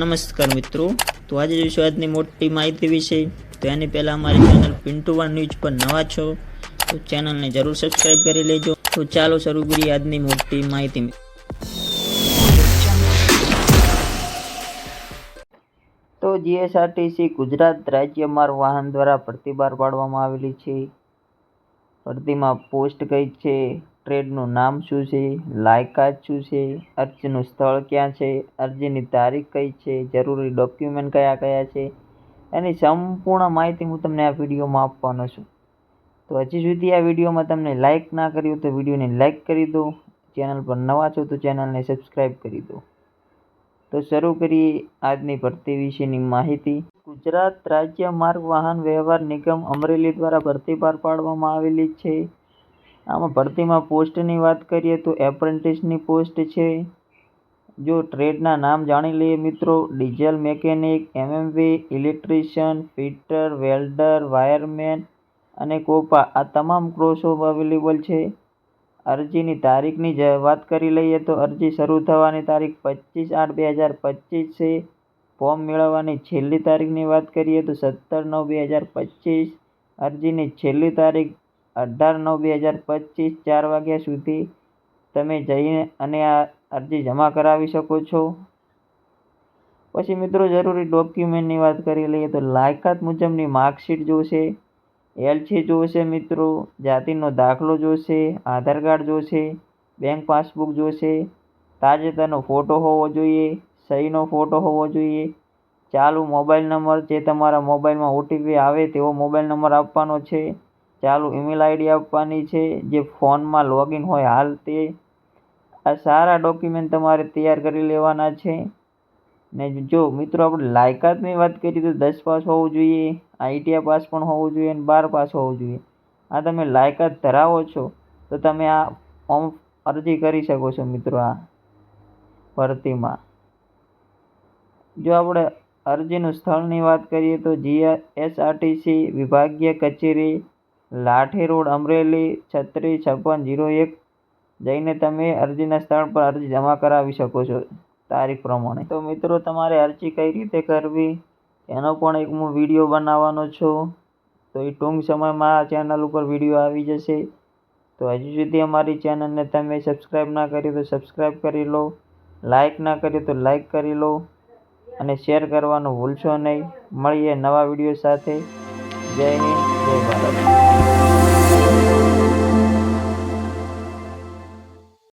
નમસ્કાર મિત્રો. તો આજે જોઈશું આજની મોટી માહિતી વિશે, તો એની પહેલાં અમારી ચેનલ પિન્ટુ વન ન્યૂઝ પર નવા છો, તો ચેનલને જરૂર સબસ્ક્રાઈબ કરી લેજો. તો ચાલો શરૂ કરીએ આજની મોટી માહિતી. તો જીએસઆરટીસી ગુજરાત રાજ્ય માર્ગ વાહન દ્વારા ભરતી બહાર પાડવામાં આવેલી છે. ભરતીમાં પોસ્ટ કઈ છે. ટ્રેડનું નામ શું છે? લાયકાત શું છે? અરજીનું સ્થળ ક્યાં છે? અરજીની તારીખ કઈ છે? જરૂરી ડોક્યુમેન્ટ કયા કયા છે? એની સંપૂર્ણ માહિતી હું તમને આ વિડીયોમાં આપવાનો છું. તો હજી સુધી આ વિડીયોમાં તમને લાઇક ના કર્યું તો વિડીયોને લાઇક કરી દો. ચેનલ પર નવા છો તો ચેનલને સબસ્ક્રાઈબ કરી દો. તો શરૂ કરીએ આજની ભરતી વિશેની માહિતી. ગુજરાત રાજ્ય માર્ગ વાહન વ્યવહાર નિગમ અમરેલી દ્વારા ભરતી બહાર પાડવામાં આવેલી છે. આમાં ભરતીમાં પોસ્ટની વાત કરીએ તો એપ્રેન્ટિસની પોસ્ટ છે. જો ટ્રેડના નામ જાણી લઈએ મિત્રો, diesel mechanic, MMV, electrician, fitter, welder, wireman અને કોપા આ તમામ કોર્સો અવેલેબલ છે. અરજીની તારીખની જ વાત કરી લઈએ તો અરજી શરૂ થવાની તારીખ પચીસ આઠ બે હજાર પચીસ છે. ફોર્મ મેળવવાની છેલ્લી તારીખની વાત કરીએ તો સત્તર નવ બે હજાર પચીસ અરજીની છેલ્લી તારીખ અઢાર નવ બે હજાર પચીસ ચાર વાગ્યા સુધી તમે જઈને અને આ અરજી જમા કરાવી શકો છો. પછી મિત્રો જરૂરી ડોક્યુમેન્ટની વાત કરી લઈએ તો લાયકાત મુજબની માર્કશીટ જોશે એલસી જોશે મિત્રો, જાતિનો દાખલો જોશે, આધાર કાર્ડ જોશે, બેંક પાસબુક જોશે, તાજેતરનો ફોટો હોવો જોઈએ, સહીનો ફોટો હોવો જોઈએ, ચાલુ મોબાઈલ નંબર જે તમારા મોબાઈલમાં ઓટીપી આવે તેવો મોબાઈલ નંબર આપવાનો છે. ચાલુ ઈમેલ આઈડી આપવાની છે, જે ફોનમાં લોગિન હોય હાલ તે. આ સારા ડોક્યુમેન્ટ તમારે તૈયાર કરી લેવાના છે. ને જો મિત્રો આપણે લાયકાતની વાત કરીએ તો દસ પાસ હોવું જોઈએ આઈટીઆઈ પાસ પણ હોવું જોઈએ અને બાર પાસ હોવું જોઈએ. આ તમે લાયકાત ધરાવો છો, તો તમે આ ફોર્મ અરજી કરી શકો છો મિત્રો આ ભરતીમાં. જો આપણે અરજીનું સ્થળની વાત કરીએ તો જીએસઆરટીસી વિભાગીય કચેરી લાઠી રોડ અમરેલી છત્રીસ છપ્પન જીરો એક જઈને તમે અરજીના સ્થળ પર અરજી જમા કરાવી શકો છો તારીખ પ્રમાણે. તો મિત્રો, તમારે અરજી કઈ રીતે કરવી? એનો પણ એક હું વીડિયો બનાવવાનો છું. તો એ ટૂંક સમયમાં આ ચેનલ ઉપર વીડિયો આવી જશે. તો હજુ સુધી અમારી ચેનલને તમે સબસ્ક્રાઈબ ના કરી તો સબસ્ક્રાઈબ કરી લો લાઈક ના કરી તો લાઈક કરી લો, અને શેર કરવાનું ભૂલશો નહીં. મળીએ નવા વીડિયો સાથે. જય હિન્દ, જય ભારત.